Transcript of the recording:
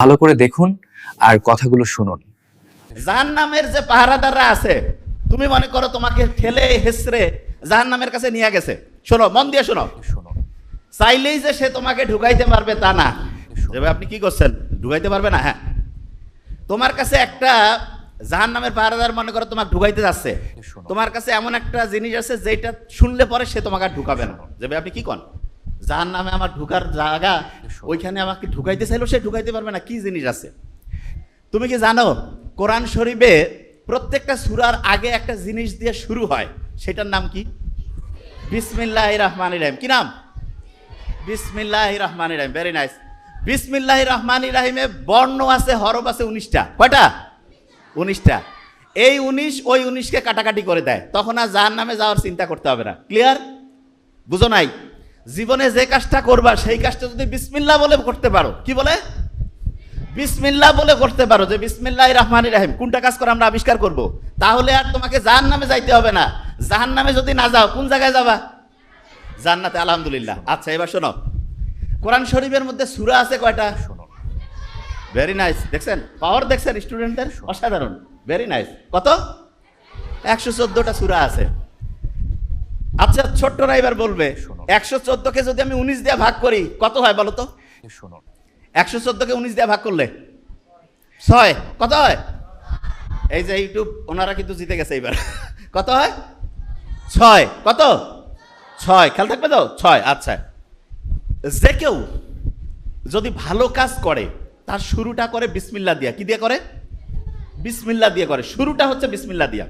ভালো করে দেখুন আর কথাগুলো শুনুন। জাহান নামের যে পাহারাদাররা আছে তুমি মনে করো তোমাকে ঠেলে হেসরে জাহান নামের কাছে নিয়ে গেছে। শোনো মন দিয়ে শোনো। শুনুন। চাইলেই যে সে তোমাকে ঢুকাইতে পারবে তা না। আপনি কি করছেন? ঢুকাইতে পারবে না? হ্যাঁ। তোমার কাছে একটা জাহান নামের পাহারাদার মনে করো তোমাকে ঢুকাইতে যাচ্ছে। তোমার কাছে এমন একটা জিনিস আছে যেটা শুনলে পরে সে তোমাকে আর ঢুকাবে না। যাবে আপনি কি কন? জাহান নামে আমার ঢুকার জায়গা, ওইখানে আমাকে ঢুকাইতে চাইলো, সে ঢুকাইতে পারবে না, কি জিনিস আছে? তুমি কি জানো, কোরআন শরীফে প্রত্যেকটা সুরার আগে একটা জিনিস দিয়ে শুরু হয়, সেটার নাম কি? বিসমিল্লাহ রহমান রহিম। কি নাম? বিসমিল্লাহ রহমান রহিম ভেরি নাইস বিসমিল্লাহ রহমান রাহিমে বর্ণ আছে, হরফ আছে উনিশটা। কয়টা? উনিশটা। এই উনিশ, ওই উনিশকে কাটাকাটি করে দেয়। তখন আর যার নামে যাওয়ার চিন্তা করতে হবে না। ক্লিয়ার বুঝো নাই? জীবনে যে কাজটা করবা সেই কাজটা যদি বিসমিল্লাহ বলে করতে পারো কি বলে? বিসমিল্লাহ বলে করতে পারো যে বিসমিল্লাহ রহমান রাহিম। কোনটা কাজ করে আমরা আবিষ্কার করব? তাহলে আর তোমাকে জাহান নামে যাইতে হবে না। জাহান নামে যদি না যাও কোন জায়গায় যাবা? জান্নাতে আলহামদুলিল্লাহ। আচ্ছা এবার শোনো। কোরআন শরীফের মধ্যে সূরা আছে কয়টা? ভেরি নাইস দেখছেন? পাওয়ার দেখছেন স্টুডেন্টদের অসাধারণ। ভেরি নাইস কত? একশো চোদ্দটা সুরা আছে। আচ্ছা ছোট্টরা এবার বলবে শোনো। একশো চোদ্দকে যদি আমি উনিশ দিয়ে ভাগ করি কত হয় বলো তো? শুনুন একশো চোদ্দকে উনিশ দিয়ে ভাগ করলে? ছয়। কত হয়? এই যে ইউটিউব ওনারা কিন্তু জিতে গেছে এবার কত হয়? ছয়। কত? ছয়। খেয়াল থাকবে তো? ছয়। আচ্ছা। যে কেউ যদি ভালো কাজ করে তার শুরুটা করে বিসমিল্লা দিয়া। কি দিয়ে করে? বিসমিল্লা দিয়ে করে। শুরুটা হচ্ছে বিসমিল্লা দিয়া।